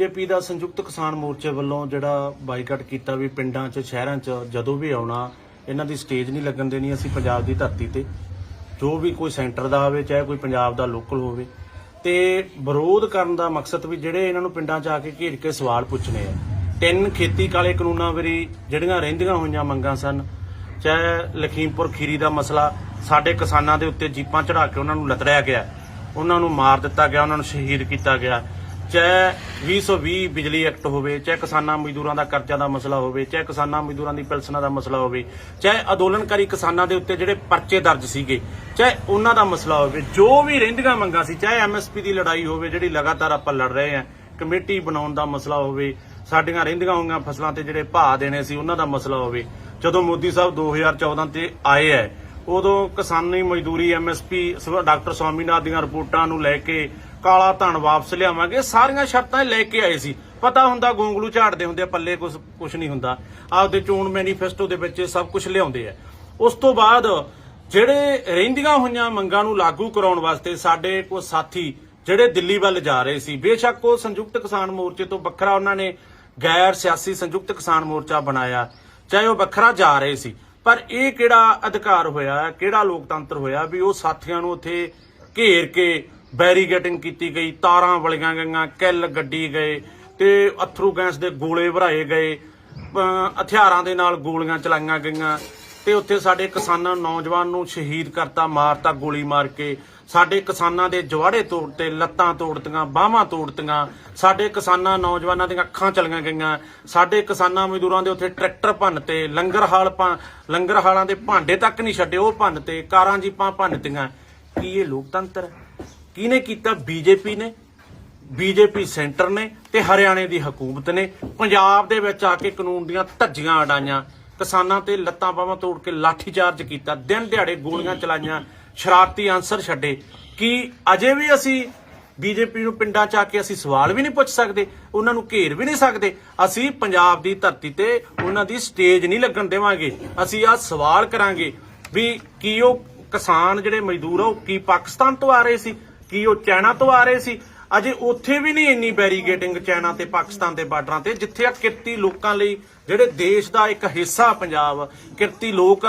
BJP ਦਾ ਸੰਯੁਕਤ ਕਿਸਾਨ ਮੋਰਚੇ ਵੱਲੋਂ ਜਿਹੜਾ ਬਾਈਕਾਟ ਕੀਤਾ ਵੀ ਪਿੰਡਾਂ 'ਚ, ਸ਼ਹਿਰਾਂ 'ਚ ਜਦੋਂ ਵੀ ਆਉਣਾ, ਇਹਨਾਂ ਦੀ ਸਟੇਜ ਨਹੀਂ ਲੱਗਣ ਦੇਣੀ ਅਸੀਂ ਪੰਜਾਬ ਦੀ ਧਰਤੀ ਤੇ। ਜੋ ਵੀ ਕੋਈ ਸੈਂਟਰ ਦਾ ਹੋਵੇ, ਚਾਹੇ ਕੋਈ ਪੰਜਾਬ ਦਾ ਲੋਕਲ ਹੋਵੇ। ਤੇ ਵਿਰੋਧ ਕਰਨ ਦਾ ਮਕਸਦ ਵੀ ਜਿਹੜੇ ਇਹਨਾਂ ਨੂੰ ਪਿੰਡਾਂ 'ਚ ਆ ਕੇ ਘੇਰ ਕੇ ਸਵਾਲ ਪੁੱਛਣੇ ਆ। ਤਿੰਨ ਖੇਤੀ ਕਾਲੇ ਕਾਨੂੰਨਾਂ ਵਰੀ ਜਿਹੜੀਆਂ ਰਹਿੰਦੀਆਂ ਹੋਈਆਂ ਮੰਗਾਂ ਸਨ, ਚਾਹੇ ਲਖੀਮਪੁਰ ਖੀਰੀ ਦਾ ਮਸਲਾ ਸਾਡੇ ਕਿਸਾਨਾਂ ਦੇ ਉੱਤੇ ਜੀਪਾਂ ਚੜਾ ਕੇ ਉਹਨਾਂ ਨੂੰ ਲਤੜਿਆ ਗਿਆ, ਉਹਨਾਂ ਨੂੰ ਮਾਰ ਦਿੱਤਾ ਗਿਆ, ਉਹਨਾਂ ਨੂੰ ਸ਼ਹੀਦ ਕੀਤਾ ਗਿਆ। ਚਾਹੇ 2020 ਬਿਜਲੀ ਐਕਟ ਹੋਵੇ, ਚਾਹੇ ਕਿਸਾਨਾਂ ਮਜ਼ਦੂਰਾਂ ਦਾ ਕਰਜ਼ਾ ਦਾ ਮਸਲਾ ਹੋਵੇ, ਚਾਹੇ ਕਿਸਾਨਾਂ ਮਜ਼ਦੂਰਾਂ ਦੀ ਪੈਨਸ਼ਨਾਂ ਦਾ ਮਸਲਾ ਹੋਵੇ, ਚਾਹੇ ਅੰਦੋਲਨਕਾਰੀ ਕਿਸਾਨਾਂ ਦੇ ਉੱਤੇ ਜਿਹੜੇ ਪਰਚੇ ਦਰਜ ਸੀਗੇ, ਚਾਹੇ ਉਹਨਾਂ ਦਾ ਮਸਲਾ ਹੋਵੇ, ਜੋ ਵੀ ਰਹਿੰਦੀਆਂ ਮੰਗਾਂ ਸੀ, ਚਾਹੇ ਐਮਐਸਪੀ ਦੀ ਲੜਾਈ ਹੋਵੇ, ਜਿਹੜੀ ਲਗਾਤਾਰ ਆਪਾਂ ਲੜ ਰਹੇ ਹਾਂ, ਕਮੇਟੀ ਬਣਾਉਣ ਦਾ ਮਸਲਾ ਹੋਵੇ, ਸਾਡੀਆਂ ਰਹਿੰਦੀਆਂ ਹੋਈਆਂ ਫਸਲਾਂ ਤੇ ਜਿਹੜੇ ਭਾਅ ਦੇਣੇ ਸੀ, ਉਹਨਾਂ ਦਾ ਮਸਲਾ ਹੋਵੇ। ਜਦੋਂ ਮੋਦੀ ਸਾਹਿਬ 2014 ਤੇ ਆਏ ਐ ਉਦੋਂ ਕਿਸਾਨੀ ਮਜ਼ਦੂਰੀ ਐਮਐਸਪੀ ਡਾਕਟਰ ਸਵਾਮੀਨਾਥ ਦੀਆਂ ਰਿਪੋਰਟਾਂ ਨੂੰ ਲੈ ਕੇ ਕਾਲਾ ਧਨ ਵਾਪਸ ਲਿਆਵਾਂਗੇ। ਸਾਰੀਆਂ ਸ਼ਰਤਾਂ ਲੈ ਕੇ ਆਏ ਸੀ। ਪਤਾ ਹੁੰਦਾ ਗੋਂਗਲੂ ਝਾੜਦੇ ਹੁੰਦੇ ਆ, ਪੱਲੇ ਕੁਝ ਕੁਝ ਨਹੀਂ ਹੁੰਦਾ। ਆਪਦੇ ਚੋਣ ਮੈਨੀਫੈਸਟੋ ਦੇ ਵਿੱਚ ਸਭ ਕੁਝ ਲਿਆਉਂਦੇ ਆ। ਉਸ ਤੋਂ ਬਾਅਦ ਜਿਹੜੇ ਰਹਿੰਦੀਆਂ ਹੋਈਆਂ ਮੰਗਾਂ ਨੂੰ ਲਾਗੂ ਕਰਾਉਣ ਵਾਸਤੇ ਸਾਡੇ ਕੋ ਸਾਥੀ ਜਿਹੜੇ ਦਿੱਲੀ ਵੱਲ ਜਾ ਰਹੇ ਸੀ ਬੇਸ਼ੱਕ ਉਹ ਸੰਯੁਕਤ ਕਿਸਾਨ ਮੋਰਚੇ ਤੋਂ ਵੱਖਰਾ ਉਹਨਾਂ ਨੇ ਗੈਰ ਸਿਆਸੀ ਸੰਯੁਕਤ ਕਿਸਾਨ ਮੋਰਚਾ ਬਣਾਇਆ ਚਾਹੇ ਉਹ ਵੱਖਰਾ ਜਾ ਰਹੇ ਸੀ। ਪਰ ਇਹ ਕਿਹੜਾ ਅਧਿਕਾਰ ਹੋਇਆ ਕਿਹੜਾ ਲੋਕਤੰਤਰ ਹੋਇਆ ਵੀ ਉਹ ਸਾਥੀਆਂ ਨੂੰ ਉੱਥੇ ਘੇਰ ਕੇ ਬੈਰੀਗੇਟਿੰਗ ਕੀਤੀ ਗਈ, ਤਾਰਾਂ ਵਲੀਆਂ ਗਈਆਂ, ਕਿੱਲ ਗੱਡੀ ਗਏ ਤੇ ਅਥਰੂ ਗੈਸ ਦੇ ਗੋਲੇ ਭਰਾਏ ਗਏ ਹਥਿਆਰਾਂ ਦੇ ਨਾਲ ਗੋਲੀਆਂ ਚਲਾਈਆਂ ਗਈਆਂ ਤੇ ਉੱਥੇ ਸਾਡੇ ਕਿਸਾਨਾਂ ਨੌਜਵਾਨ ਨੂੰ ਸ਼ਹੀਦ ਕਰਤਾ, ਮਾਰਤਾ ਗੋਲੀ ਮਾਰ ਕੇ। ਸਾਡੇ ਕਿਸਾਨਾਂ ਦੇ ਜਵਾੜੇ ਤੋੜਤੇ, ਲੱਤਾਂ ਤੋੜਤੀਆਂ, ਬਾਹਾਂ ਤੋੜਤੀਆਂ। ਸਾਡੇ ਕਿਸਾਨਾਂ, ਨੌਜਵਾਨਾਂ ਦੀਆਂ ਅੱਖਾਂ ਚਲੀਆਂ ਗਈਆਂ। ਸਾਡੇ ਕਿਸਾਨਾਂ ਮਜ਼ਦੂਰਾਂ ਦੇ ਉੱਥੇ ਟਰੈਕਟਰ ਭੰਨਤੇ ਲੰਗਰ ਹਾਲ ਭੰ- ਲੰਗਰ ਹਾਲਾਂ ਦੇ ਭਾਂਡੇ ਤੱਕ ਨਹੀਂ ਛੱਡੇ, ਉਹ ਭੰਨਤੇ ਕਾਰਾਂ ਜੀਪਾਂ ਭੰਨਤੀਆਂ ਕੀ ਇਹ ਲੋਕਤੰਤਰ ਹੈ? ਕਿਹਨੇ ਕੀਤਾ? ਬੀਜੇਪੀ ਨੇ। ਬੀਜੇਪੀ ਸੈਂਟਰ ਨੇ ਤੇ ਹਰਿਆਣੇ ਦੀ ਹਕੂਮਤ ਨੇ। ਪੰਜਾਬ ਦੇ ਵਿੱਚ ਆ ਕੇ ਕਾਨੂੰਨ ਦੀਆਂ ਧੱਜੀਆਂ ਅਡਾਈਆਂ। ਕਿਸਾਨਾਂ ਤੇ ਲੱਤਾਂ ਬਾਹਾਂ ਤੋੜ ਕੇ ਲਾਠੀ ਚਾਰਜ ਕੀਤਾ। ਦਿਨ ਦਿਹਾੜੇ ਗੋਲੀਆਂ ਚਲਾਈਆਂ। ਸ਼ਰਾਰਤੀ ਆਂਸਰ ਛੱਡੇ। ਕੀ ਅਜੇ ਵੀ ਅਸੀਂ ਬੀਜੇਪੀ ਨੂੰ ਪਿੰਡਾਂ ਚ ਆ ਕੇ ਅਸੀਂ ਸਵਾਲ ਵੀ ਨਹੀਂ ਪੁੱਛ ਸਕਦੇ? ਉਹਨਾਂ ਨੂੰ ਘੇਰ ਵੀ ਨਹੀਂ ਸਕਦੇ? ਅਸੀਂ ਪੰਜਾਬ ਦੀ ਧਰਤੀ ਤੇ ਉਹਨਾਂ ਦੀ ਸਟੇਜ ਨਹੀਂ ਲੱਗਣ ਦੇਵਾਂਗੇ। ਅਸੀਂ ਆ ਸਵਾਲ ਕਰਾਂਗੇ ਵੀ ਕੀ ਉਹ ਕਿਸਾਨ ਜਿਹੜੇ ਮਜ਼ਦੂਰ ਆ, ਉਹ ਕੀ ਪਾਕਿਸਤਾਨ ਤੋਂ ਆ ਰਹੇ ਸੀ? ਕੀ ਉਹ ਚਾਈਨਾ ਤੋਂ ਆ ਰਹੇ ਸੀ? ਅਜੇ ਉੱਥੇ ਵੀ ਨਹੀਂ ਇੰਨੀ ਬੈਰੀਗੇਟਿੰਗ ਚਾਈਨਾ ਤੇ ਪਾਕਿਸਤਾਨ ਦੇ ਬਾਰਡਰਾਂ ਤੇ, ਜਿੱਥੇ ਆ ਕਿਰਤੀ ਲੋਕਾਂ ਲਈ, ਜਿਹੜੇ ਦੇਸ਼ ਦਾ ਇੱਕ ਹਿੱਸਾ ਪੰਜਾਬ, ਕਿਰਤੀ ਲੋਕ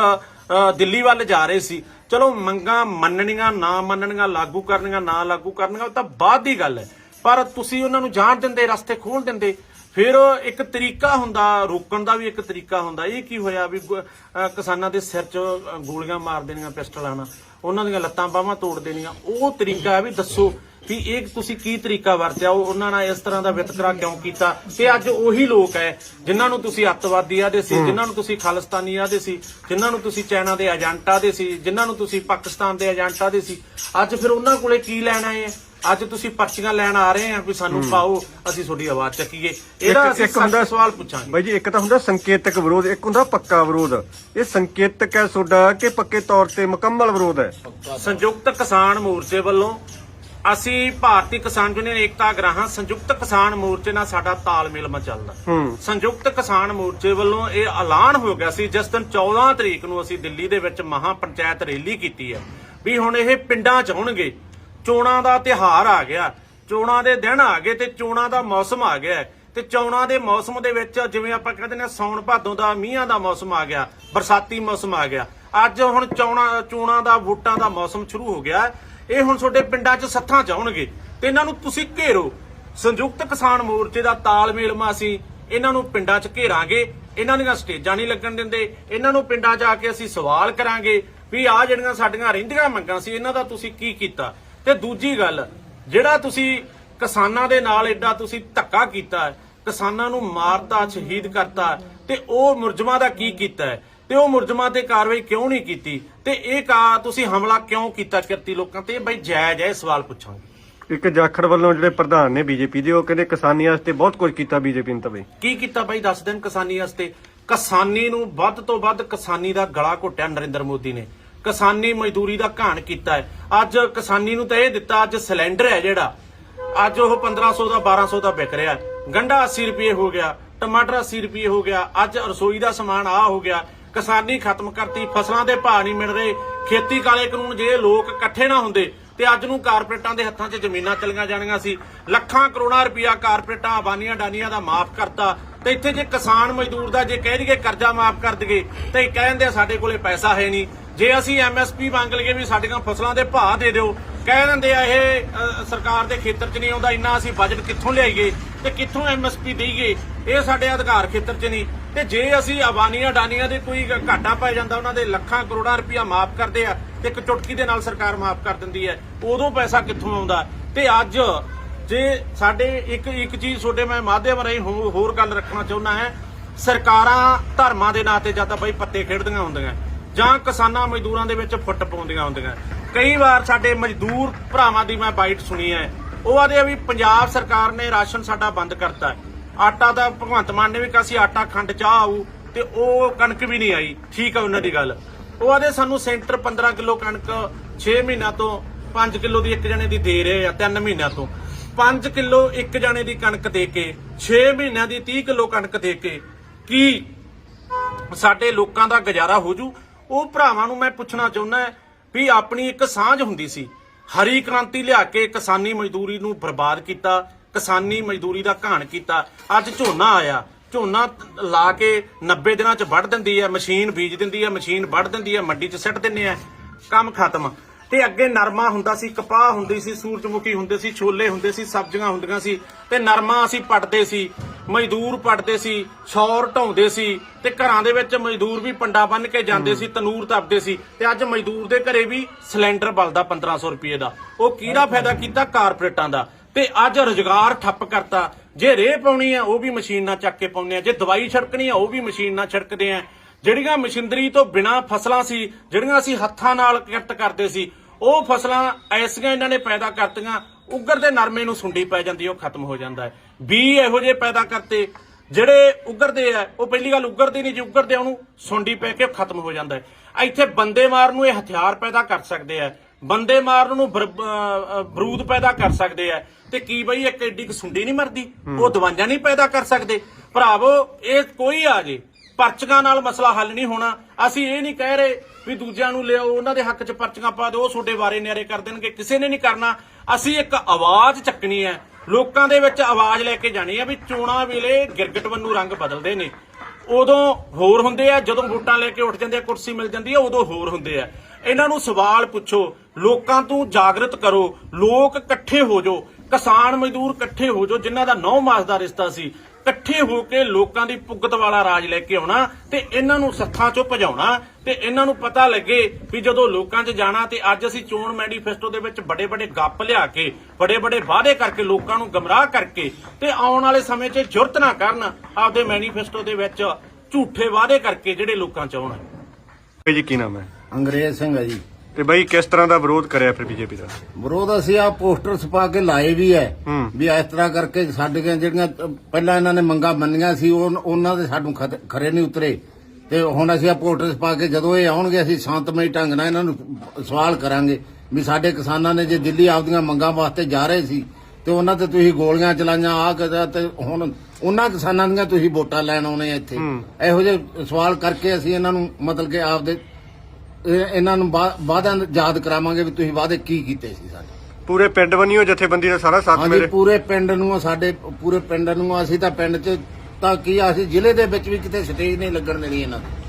ਦਿੱਲੀ ਵੱਲ ਜਾ ਰਹੇ ਸੀ। ਚਲੋ, ਮੰਗਾਂ ਮੰਨਣੀਆਂ, ਨਾ ਮੰਨਣੀਆਂ, ਲਾਗੂ ਕਰਨੀਆਂ, ਨਾ ਲਾਗੂ ਕਰਨੀਆਂ, ਉਹ ਤਾਂ ਬਾਅਦ ਦੀ ਗੱਲ ਹੈ। ਪਰ ਤੁਸੀਂ ਉਹਨਾਂ ਨੂੰ ਜਾਣ ਦਿੰਦੇ, ਰਸਤੇ ਖੋਲ ਦਿੰਦੇ। ਫਿਰ ਇੱਕ ਤਰੀਕਾ ਹੁੰਦਾ, ਰੋਕਣ ਦਾ ਵੀ ਇੱਕ ਤਰੀਕਾ ਹੁੰਦਾ। ਇਹ ਕੀ ਹੋਇਆ ਵੀ ਗੁ- ਅਹ ਕਿਸਾਨਾਂ ਦੇ ਸਿਰ 'ਚ ਗੋਲੀਆਂ ਮਾਰ ਦੇਣੀਆਂ, ਪਿਸਟਲਾਂ ਨਾਲ ਉਹਨਾਂ ਦੀਆਂ ਲੱਤਾਂ ਬਾਹਾਂ ਤੋੜ ਦੇਣੀਆਂ। ਉਹ ਤਰੀਕਾ ਹੈ ਵੀ ਦੱਸੋ ਵੀ ਇਹ ਤੁਸੀਂ ਕੀ ਤਰੀਕਾ ਵਰਤਿਆ ਉਹ ਉਹਨਾਂ ਨਾਲ ਇਸ ਤਰ੍ਹਾਂ ਦਾ ਵਿਤਕਰਾ ਕਿਉਂ ਕੀਤਾ? ਤੇ ਅੱਜ ਉਹੀ ਲੋਕ ਹੈ ਜਿਨ੍ਹਾਂ ਨੂੰ ਤੁਸੀਂ ਅੱਤਵਾਦੀ ਆਦੇ ਸੀ ਜਿਨ੍ਹਾਂ ਨੂੰ ਤੁਸੀਂ ਖਾਲਿਸਤਾਨੀ ਆਦੇ ਸੀ ਜਿਨ੍ਹਾਂ ਨੂੰ ਤੁਸੀਂ ਚਾਈਨਾ ਦੇ ਏਜੰਟ ਆਦੇ ਸੀ ਜਿਨ੍ਹਾਂ ਨੂੰ ਤੁਸੀਂ ਪਾਕਿਸਤਾਨ ਦੇ ਏਜੰਟ ਆਦੇ ਸੀ। ਅੱਜ ਫਿਰ ਉਹਨਾਂ ਕੋਲੇ ਕੀ ਲੈਣ ਆਏ ਆ ਅੱਜ ਤੁਸੀਂ ਪਰਚੀਆਂ ਲੈਣ ਆ ਰਹੇ ਆ ਵੀ ਸਾਨੂੰ ਪਾਓ ਅਸੀਂ ਤੁਹਾਡੀ ਆਵਾਜ਼ ਚੱਕੀਏ। ਇਹਦਾ ਇੱਕ- ਅਸੀਂ ਸਖਤ ਸਵਾਲ ਪੁੱਛਾਂਗੇ। ਬਾਈ ਜੀ ਇੱਕ ਤਾਂ ਹੁੰਦਾ ਸੰਕੇਤਕ ਵਿਰੋਧ ਇੱਕ ਹੁੰਦਾ ਪੱਕਾ ਵਿਰੋਧ। ਇਹ ਸੰਕੇਤਕ ਹੈ ਤੁਹਾਡਾ ਕਿ ਪੱਕੇ ਤੌਰ ਤੇ ਮੁਕੰਮਲ ਵਿਰੋਧ ਹੈ? ਸੰਯੁਕਤ ਕਿਸਾਨ ਮੋਰਚੇ ਵੱਲੋਂ ਅਸੀਂ ਭਾਰਤੀ ਕਿਸਾਨ ਯੂਨੀਅਨ ਏਕਤਾ ਗ੍ਰਾਹਾਂ ਸੰਯੁਕਤ ਕਿਸਾਨ ਮੋਰਚੇ ਨਾਲ ਸਾਡਾ ਤਾਲਮੇਲ ਮ ਚੱਲਦਾ। ਸੰਯੁਕਤ ਕਿਸਾਨ ਮੋਰਚੇ ਵੱਲੋਂ ਇਹ ਐਲਾਨ ਹੋ ਗਿਆ ਸੀ ਜਿਸ ਦਿਨ 14 ਤਰੀਕ ਨੂੰ ਅਸੀਂ ਦਿੱਲੀ ਦੇ ਵਿੱਚ ਮਹਾ ਪੰਚਾਇਤ ਰੈਲੀ ਕੀਤੀ ਹੈ। ਵੀ ਹੁਣ ਇਹ ਪਿੰਡਾਂ 'ਚ ਹੋਣਗੇ। ਚੋਣਾਂ ਦਾ ਤਿਹਾਰ ਆ ਗਿਆ। ਚੋਣਾਂ ਦੇ ਦਿਨ ਆ ਗਏ ਤੇ ਚੋਣਾਂ ਦਾ ਮੌਸਮ ਆ ਗਿਆ। ਤੇ ਚੋਣਾਂ ਦੇ ਮੌਸਮ ਦੇ ਵਿੱਚ ਜਿਵੇਂ ਆਪਾਂ ਕਹਿੰਦੇ ਨੇ ਸੌਣ ਭਾਦੋਂ ਦਾ, ਮੀਂਹਾਂ ਦਾ ਮੌਸਮ ਆ ਗਿਆ, ਬਰਸਾਤੀ ਮੌਸਮ ਆ ਗਿਆ। ਅੱਜ ਹੁਣ ਚੋਣਾਂ ਚੋਣਾਂ ਦਾ, ਵੋਟਾਂ ਦਾ ਮੌਸਮ ਸ਼ੁਰੂ ਹੋ ਗਿਆ। ਇਹ ਹੁਣ ਤੁਹਾਡੇ ਪਿੰਡਾਂ 'ਚ ਸੱਥਾਂ 'ਚ ਆਉਣਗੇ। ਤੇ ਇਹਨਾਂ ਨੂੰ ਤੁਸੀਂ ਘੇਰੋ। ਸੰਯੁਕਤ ਕਿਸਾਨ ਮੋਰਚੇ ਦਾ ਤਾਲਮੇਲ ਮਾ ਅਸੀਂ ਇਹਨਾਂ ਨੂੰ ਪਿੰਡਾਂ 'ਚ ਘੇਰਾਂਗੇ। ਇਹਨਾਂ ਦੀਆਂ ਸਟੇਜਾਂ ਨਹੀਂ ਲੱਗਣ ਦਿੰਦੇ। ਇਹਨਾਂ ਨੂੰ ਪਿੰਡਾਂ 'ਚ ਆ ਕੇ ਅਸੀਂ ਸਵਾਲ ਕਰਾਂਗੇ ਵੀ ਆ ਜਿਹੜੀਆਂ ਸਾਡੀਆਂ ਰਹਿੰਦੀਆਂ ਮੰਗਾਂ ਸੀ, ਇਹਨਾਂ ਦਾ ਤੁਸੀਂ ਕੀ ਕੀਤਾ? ਤੇ ਦੂਜੀ ਗੱਲ ਜਿਹੜਾ ਤੁਸੀਂ ਕਿਸਾਨਾਂ ਦੇ ਨਾਲ ਐਡਾ ਤੁਸੀਂ ਧੱਕਾ ਕੀਤਾ ਕਿਸਾਨਾਂ ਨੂੰ ਮਾਰਤਾ ਸ਼ਹੀਦ ਕਰਤਾ ਤੇ ਉਹ ਮੁਰਜਮਾਂ ਦਾ ਕੀ ਕੀਤਾ ਤੇ ਉਹ ਮੁਰਜਮਾਂ ਤੇ ਕਾਰਵਾਈ ਕਿਉਂ ਨਹੀਂ ਕੀਤੀ? ਤੇ ਇਹ ਕਾ ਤੁਸੀਂ ਹਮਲਾ ਕਿਉਂ ਕੀਤਾ ਕਿਰਤੀ ਲੋਕਾਂ ਤੇ? ਬਈ ਜਾਇਜ਼ ਹੈ ਇਹ ਸਵਾਲ ਪੁੱਛਾਂਗੇ। ਇੱਕ ਜਾਖੜ ਵੱਲੋਂ ਜਿਹੜੇ ਪ੍ਰਧਾਨ ਨੇ ਬੀਜੇਪੀ ਦੇ ਉਹ ਕਹਿੰਦੇ ਕਿਸਾਨੀ ਵਾਸਤੇ ਬਹੁਤ ਕੁਝ ਕੀਤਾ ਬੀਜੇਪੀ ਨੇ ਤਾਂ ਬਈ। ਕੀ ਕੀਤਾ ਬਾਈ? ਦੱਸ ਦੇਣ ਕਿਸਾਨੀ ਵਾਸਤੇ। ਕਿਸਾਨੀ ਨੂੰ ਵੱਧ ਤੋਂ ਵੱਧ ਕਿਸਾਨੀ ਦਾ ਗਲਾ ਘੁੱਟਿਆ ਨਰਿੰਦਰ ਮੋਦੀ ਨੇ। ਕਿਸਾਨੀ ਮਜ਼ਦੂਰੀ ਦਾ ਘਾਣ ਕੀਤਾ ਹੈ। ਅੱਜ ਕਿਸਾਨੀ ਨੂੰ ਤਾਂ ਇਹ ਦਿੱਤਾ ਅੱਜ ਸਿਲੰਡਰ ਹੈ ਜਿਹੜਾ। ਅੱਜ ਉਹ 1500 ਦਾ 1200 ਦਾ ਵਿਕ ਰਿਹਾ ਹੈ। ਗੰਢਾ 80 ਰੁਪਏ ਹੋ ਗਿਆ, ਟਮਾਟਰ 80 ਰੁਪਏ ਹੋ ਗਿਆ, ਅੱਜ ਰਸੋਈ ਦਾ ਸਮਾਨ ਆ ਹੋ ਗਿਆ। ਕਿਸਾਨੀ ਖਤਮ ਕਰਤੀ, ਫਸਲਾਂ ਦੇ ਭਾਅ ਨਹੀਂ ਮਿਲ ਰਹੇ। ਖੇਤੀ ਕਾਲੇ ਕਾਨੂੰਨ ਜੇ ਲੋਕ ਇਕੱਠੇ ਨਾ ਹੁੰਦੇ, ਤੇ ਅੱਜ ਨੂੰ ਕਾਰਪੋਰੇਟਾਂ ਦੇ ਹੱਥਾਂ 'ਚ ਜ਼ਮੀਨਾਂ ਚਲੀਆਂ ਜਾਣੀਆਂ ਸੀ। ਲੱਖਾਂ ਕਰੋੜਾਂ ਰੁਪਇਆ ਕਾਰਪੋਰੇਟਾਂ ਆਬਾਨੀਆਂ ਡਾਨੀਆਂ ਦਾ ਮਾਫ ਕਰਤਾ। ਤੇ ਇੱਥੇ ਜੇ ਕਿਸਾਨ ਮਜ਼ਦੂਰ ਦਾ ਜੇ ਕਹਿ ਦਈਏ ਕਰਜ਼ਾ ਮਾਫ ਕਰ ਦਈਏ, ਤੇ ਕਹਿੰਦੇ ਆ ਸਾਡੇ ਕੋਲੇ ਪੈਸਾ ਹੈ ਨਹੀਂ। ਜੇ ਅਸੀਂ ਐਮਐਸਪੀ ਮੰਗ ਲਈਏ ਵੀ ਸਾਡੀਆਂ ਫਸਲਾਂ ਦੇ ਭਾਅ ਦੇ ਦਿਓ, ਕਹਿ ਦਿੰਦੇ ਆ ਇਹ ਸਰਕਾਰ ਦੇ ਖੇਤਰ 'ਚ ਨਹੀਂ ਆਉਂਦਾ, ਇੰਨਾ ਅਸੀਂ ਬਜਟ ਕਿੱਥੋਂ ਲਿਆਈਏ ਤੇ ਕਿੱਥੋਂ ਐਮਐਸਪੀ ਦੇਈਏ? ਇਹ ਸਾਡੇ ਅਧਿਕਾਰ ਖੇਤਰ 'ਚ ਨਹੀਂ। ਤੇ ਜੇ ਅਸੀਂ ਅਬਾਨੀਆਂ ਡਾਨੀਆਂ ਦੇ ਕੋਈ ਘਾਟਾ ਪੈ ਜਾਂਦਾ, ਉਹਨਾਂ ਦੇ ਲੱਖਾਂ ਕਰੋੜਾਂ ਰੁਪਇਆ ਮਾਫ ਕਰਦੇ ਆ ਤੇ ਇੱਕ ਚੁਟਕੀ ਦੇ ਨਾਲ ਸਰਕਾਰ ਮਾਫ ਕਰ ਦਿੰਦੀ ਹੈ, ਉਦੋਂ ਪੈਸਾ ਕਿੱਥੋਂ ਆਉਂਦਾ? ਤੇ ਅੱਜ ਜੇ ਸਾਡੇ ਇੱਕ ਇੱਕ ਚੀਜ਼ ਤੁਹਾਡੇ ਮੈਂ ਮਾਧਿਅਮ ਰਾਹੀਂ ਹੋਰ ਗੱਲ ਰੱਖਣਾ ਚਾਹੁੰਦਾ ਹੈ, ਸਰਕਾਰਾਂ ਧਰਮਾਂ ਦੇ ਨਾਂ ਤੇ ਜਾਂ ਤਾਂ ਬਈ ਪੱਤੇ ਖੇਡਦੀਆਂ ਹੁੰਦੀਆਂ। ਜਾਂ ਕਿਸਾਨਾਂ ਮਜ਼ਦੂਰਾਂ ਦੇ ਵਿੱਚ ਫੁੱਟ ਪਾਉਂਦੀਆਂ ਹੁੰਦੀਆਂ। ਕਈ ਵਾਰ ਸਾਡੇ ਮਜ਼ਦੂਰ ਭਰਾਵਾਂ ਦੀ ਮੈਂ ਬਾਈਟ ਸੁਣੀ ਹੈ। ਉਹ ਆਦੇ ਆ ਵੀ ਪੰਜਾਬ ਸਰਕਾਰ ਨੇ ਰਾਸ਼ਨ ਸਾਡਾ ਬੰਦ ਕਰਤਾ ਆਟਾ ਦਾ ਭਗਵੰਤ ਮਾਨ ਨੇ ਵੀ ਕਿਹਾ ਸੀ, ਆਟਾ ਖੰਡ ਚਾਹ ਆਊ ਤੇ ਉਹ ਕਣਕ ਵੀ ਨਹੀਂ ਆਈ। ਠੀਕ ਹੈ ਉਹਨਾਂ ਦੀ ਗੱਲ। ਉਹ ਆਦੇ ਸਾਨੂੰ ਸੈਂਟਰ 15 ਕਿਲੋ ਕਣਕ 6 ਮਹੀਨਿਆਂ ਤੋਂ 5 ਕਿਲੋ ਦੀ ਇੱਕ ਜਣੇ ਦੀ ਦੇ ਰਹੇ ਆ 3 ਮਹੀਨਿਆਂ ਤੋਂ। 5 ਕਿਲੋ ਇੱਕ ਜਣੇ ਦੀ ਕਣਕ ਦੇ ਕੇ 6 ਮਹੀਨਿਆਂ ਦੀ 30 ਕਿਲੋ ਕਣਕ ਦੇ ਕੇ, ਕੀ ਸਾਡੇ ਲੋਕਾਂ ਦਾ ਗੁਜ਼ਾਰਾ ਹੋ ਜੂ? ਉਹ ਭਰਾਵਾਂ ਨੂੰ ਮੈਂ ਪੁੱਛਣਾ ਚਾਹੁੰਦਾ ਵੀ ਆਪਣੀ ਇੱਕ ਸਾਂਝ ਹੁੰਦੀ ਸੀ। ਹਰੀ ਕ੍ਰਾਂਤੀ ਲਿਆ ਕੇ ਕਿਸਾਨੀ ਮਜ਼ਦੂਰੀ ਨੂੰ ਬਰਬਾਦ ਕੀਤਾ, ਕਿਸਾਨੀ ਮਜ਼ਦੂਰੀ ਦਾ ਘਾਣ ਕੀਤਾ। ਅੱਜ ਝੋਨਾ ਆਇਆ। ਝੋਨਾ ਲਾ ਕੇ 90 ਦਿਨਾਂ ਚ ਵੱਢ ਦਿੰਦੀ ਹੈ, ਮਸ਼ੀਨ ਬੀਜ ਦਿੰਦੀ ਹੈ, ਮਸ਼ੀਨ ਵੱਢ ਦਿੰਦੀ ਹੈ, ਮੰਡੀ ਚ ਸਿੱਟ ਦਿੰਨੇ ਆ ਕੰਮ ਖਤਮ। ਤੇ ਅੱਗੇ ਨਰਮਾ ਹੁੰਦਾ ਸੀ ਕਪਾਹ ਹੁੰਦੀ ਸੀ ਸੂਰਜਮੁਖੀ ਹੁੰਦੇ ਸੀ ਛੋਲੇ ਹੁੰਦੇ ਸੀ ਸਬਜ਼ੀਆਂ ਹੁੰਦੀਆਂ ਸੀ ਤੇ ਨਰਮਾ ਅਸੀਂ ਪੱਟਦੇ ਸੀ ਮਜ਼ਦੂਰ ਪੱਟਦੇ ਸੀ ਸ਼ੌਰ ਢਾਉਂਦੇ ਸੀ ਤੇ ਘਰਾਂ ਦੇ ਵਿੱਚ ਮਜ਼ਦੂਰ ਵੀ ਪੰਡਾ ਬੰਨ ਕੇ ਜਾਂਦੇ ਸੀ ਤਨੂਰ ਤਪਦੇ ਸੀ ਤੇ ਅੱਜ ਮਜ਼ਦੂਰ ਦੇ ਘਰੇ ਵੀ ਸਿਲੰਡਰ ਬਲਦਾ 1500 ਰੁਪਏ ਦਾ। ਉਹ ਕਿਹਦਾ ਫਾਇਦਾ ਕੀਤਾ ਕਾਰਪੋਰੇਟਾਂ ਦਾ? ਤੇ ਅੱਜ ਰੁਜ਼ਗਾਰ ਠੱਪ ਕਰਤਾ। ਜੇ ਰੇਹ ਪਾਉਣੀ ਆ ਉਹ ਵੀ ਮਸ਼ੀਨ ਨਾਲ ਚੱਕ ਕੇ ਪਾਉਂਦੇ ਆ। ਜੇ ਦਵਾਈ ਛਿੜਕਣੀ ਆ ਉਹ ਵੀ ਮਸ਼ੀਨ ਨਾਲ ਛਿੜਕਦੇ ਆ। ਜਿਹੜੀਆਂ ਮਸ਼ੀਨਰੀ ਤੋਂ ਬਿਨਾ ਫਸਲਾਂ ਸੀ, ਜਿਹੜੀਆਂ ਅਸੀਂ ਹੱਥਾਂ ਨਾਲ ਕਿਰਤ ਕਰਦੇ ਸੀ, ਉਹ ਫਸਲਾਂ ਐਸੀਆਂ ਇਹਨਾਂ ਨੇ ਪੈਦਾ ਕਰਤੀਆਂ, ਉੱਗਰ ਦੇ ਨਰਮੇ ਨੂੰ ਸੁੰਡੀ ਪੈ ਜਾਂਦੀ, ਉਹ ਖਤਮ ਹੋ ਜਾਂਦਾ ਹੈ। ਬੀ ਇਹੋ ਜਿਹੇ ਪੈਦਾ ਕਰਤੇ, ਜਿਹੜੇ ਉੱਗਰਦੇ ਆ, ਉਹ ਪਹਿਲੀ ਗੱਲ ਉੱਗਰਦੇ ਨਹੀਂ, ਜੇ ਉੱਗਰਦੇ ਉਹਨੂੰ ਸੁੰਡੀ ਪੈ ਕੇ ਉਹ ਖਤਮ ਹੋ ਜਾਂਦਾ ਹੈ। ਇੱਥੇ ਬੰਦੇ ਮਾਰਨ ਨੂੰ ਇਹ ਹਥਿਆਰ ਪੈਦਾ ਕਰ ਸਕਦੇ ਆ, ਬੰਦੇ ਮਾਰਨ ਨੂੰ ਬਰ- ਬਰੂਦ ਪੈਦਾ ਕਰ ਸਕਦੇ ਆ, ਤੇ ਕੀ ਬਈ ਇੱਕ ਐਡੀ ਸੁੰਡੀ ਨਹੀਂ ਮਰਦੀ, ਉਹ ਦਵਾਈਆਂ ਨਹੀਂ ਪੈਦਾ ਕਰ ਸਕਦੇ। ਭਰਾਵੋ, ਇਹ ਕੋਈ ਆ ਜੇ ਪਰਚੀਆਂ ਨਾਲ ਮਸਲਾ ਹੱਲ ਨਹੀਂ ਹੋਣਾ। ਅਸੀਂ ਇਹ ਨਹੀਂ ਕਹਿ ਰਹੇ ਵੀ ਦੂਜਿਆਂ ਨੂੰ ਲਿਆਓ, ਉਹਨਾਂ ਦੇ ਹੱਕ 'ਚ ਪਰਚੀਆਂ ਪਾ ਦਿਓ, ਉਹ ਤੁਹਾਡੇ ਬਾਰੇ ਨਿਆਰੇ ਕਰ ਦੇਣਗੇ। ਕਿਸੇ ਨੇ ਨਹੀਂ ਕਰਨਾ। ਅਸੀਂ ਇੱਕ ਆਵਾਜ਼ ਚੱਕਣੀ ਹੈ। ਲੋਕਾਂ ਦੇ ਵਿੱਚ ਆਵਾਜ਼ ਲੈ ਕੇ ਜਾਣੀ ਹੈ ਵੀ ਚੋਣਾਂ ਵੇਲੇ ਗਿਰਗਟ ਵੱਲੋਂ ਰੰਗ ਬਦਲਦੇ ਨੇ। ਉਦੋਂ ਹੋਰ ਹੁੰਦੇ ਆ, ਜਦੋਂ ਵੋਟਾਂ ਲੈ ਕੇ ਉੱਠ ਜਾਂਦੇ ਆ, ਕੁਰਸੀ ਮਿਲ ਜਾਂਦੀ ਆ, ਉਦੋਂ ਹੋਰ ਹੁੰਦੇ ਆ। ਇਹਨਾਂ ਨੂੰ ਸਵਾਲ ਪੁੱਛੋ। ਲੋਕਾਂ ਤੋਂ ਜਾਗਰਤ ਕਰੋ। ਲੋਕ ਇਕੱਠੇ ਹੋ ਜਾਓ। ਕਿਸਾਨ ਮਜ਼ਦੂਰ ਇਕੱਠੇ ਹੋ ਜਾਓ ਜਿਨ੍ਹਾਂ ਦਾ 9 ਮਾਸ ਦਾ ਰਿਸ਼ਤਾ ਸੀ ਇਕੱਠੇ ਹੋ ਕੇ ਲੋਕਾਂ ਦੀ ਪੁੱਗਤ ਵਾਲਾ ਰਾਜ ਲੈ ਕੇ ਆਉਣਾ ਤੇ ਇਹਨਾਂ ਨੂੰ ਸੱਥਾਂ ਚੋਂ ਭਜਾਉਣਾ ਤੇ ਇਹਨਾਂ ਨੂੰ ਪਤਾ ਲੱਗੇ ਵੀ ਜਦੋਂ ਲੋਕਾਂ 'ਚ ਜਾਣਾ ਤੇ ਅੱਜ ਅਸੀਂ ਚੋਣ ਮੈਨੀਫੈਸਟੋ ਦੇ ਵਿੱਚ ਵੱਡੇ ਵੱਡੇ ਗੱਪ ਲਿਆ ਕੇ ਵੱਡੇ ਵੱਡੇ ਵਾਅਦੇ ਕਰਕੇ ਲੋਕਾਂ ਨੂੰ ਗਮਰਾਹ ਕਰਕੇ ਤੇ ਆਉਣ ਵਾਲੇ ਸਮੇਂ 'ਚ ਜੁਰਤ ਨਾ ਕਰਨ ਆਪਦੇ ਮੈਨੀਫੈਸਟੋ ਦੇ ਵਿੱਚ ਝੂਠੇ ਵਾਅਦੇ ਕਰਕੇ ਜਿਹੜੇ ਲੋਕਾਂ 'ਚ ਆਉਣ। ਜੀ ਕੀ ਨਾਮ ਹੈ? ਅੰਗਰੇਜ਼ ਸਿੰਘ ਹੈ ਜੀ। ਤੇ ਬਾਈ ਕਿਸ ਤਰ੍ਹਾਂ ਦਾ ਵਿਰੋਧ ਕਰਿਆ ਫਿਰ ਬੀਜੇਪੀ ਦਾ? ਵਿਰੋਧ ਅਸੀਂ ਆ ਪੋਸਟਰ ਛਪਾ ਕੇ ਲਾਏ ਵੀ ਹੈ ਹੂੰ। ਵੀ ਇਸ ਤਰ੍ਹਾਂ ਕਰਕੇ ਸਾਡੀਆਂ ਜਿਹੜੀਆਂ ਅ, ਪਹਿਲਾਂ ਇਹਨਾਂ ਨੇ ਮੰਗਾਂ ਮੰਨੀਆਂ ਸੀ ਉਹ ਉਹਨਾਂ ਦੇ ਸਾਨੂੰ ਖਤ- ਖਰੇ ਨਹੀਂ ਉਤਰੇ। ਤੇ ਹੁਣ ਅਸੀਂ ਆ ਪੋਸਟਰ ਛਪਾ ਕੇ ਜਦੋਂ ਇਹ ਆਉਣਗੇ ਅਸੀਂ ਸ਼ਾਂਤਮਈ ਢੰਗ ਨਾਲ ਇਹਨਾਂ ਨੂੰ ਸਵਾਲ ਕਰਾਂਗੇ ਵੀ ਸਾਡੇ ਕਿਸਾਨਾਂ ਨੇ ਜੇ ਦਿੱਲੀ ਆਪਦੀਆਂ ਮੰਗਾਂ ਵਾਸਤੇ ਜਾ ਰਹੇ ਸੀ ਤੇ ਉਹਨਾਂ ਤੇ ਤੁਸੀਂ ਗੋਲੀਆਂ ਚਲਾਈਆਂ ਆ ਕੇ ਤੇ ਹੁਣ ਉਹਨਾਂ ਕਿਸਾਨਾਂ ਦੀਆਂ ਤੁਸੀਂ ਵੋਟਾਂ ਲੈਣ ਆਉਣੇ ਆ ਇੱਥੇ। ਇਹੋ ਜਿਹੇ ਸਵਾਲ ਕਰਕੇ ਅਸੀਂ ਇਹਨਾਂ ਨੂੰ ਮਤਲਬ ਕਿ ਆਪਦੇ ਇਹ- ਇਹਨਾਂ ਨੂੰ ਵਾਅਦਿਆਂ ਯਾਦ ਕਰਾਵਾਂਗੇ ਵੀ ਤੁਸੀਂ ਵਾਅਦੇ ਕੀ ਕੀਤੇ ਸੀ ਸਾਡੇ। ਪੂਰੇ ਪਿੰਡ ਵੰਨੀਓ ਜਥੇਬੰਦੀ ਦਾ ਸਾਰਾ ਸਾਥ ਹਾਂਜੀ ਮੇਰੇ। ਪੂਰੇ ਪਿੰਡ ਨੂੰ ਸਾਡੇ ਪੂਰੇ ਪਿੰਡ ਨੂੰ ਅਸੀਂ ਤਾਂ ਪਿੰਡ 'ਚ ਤਾਂ ਕੀ ਆ, ਅਸੀਂ ਜ਼ਿਲ੍ਹੇ ਦੇ ਵਿੱਚ ਵੀ ਕਿਤੇ ਸਟੇਜ ਨਹੀਂ ਲੱਗਣ ਦੇਣੀ ਇਹਨਾਂ ਦੀ।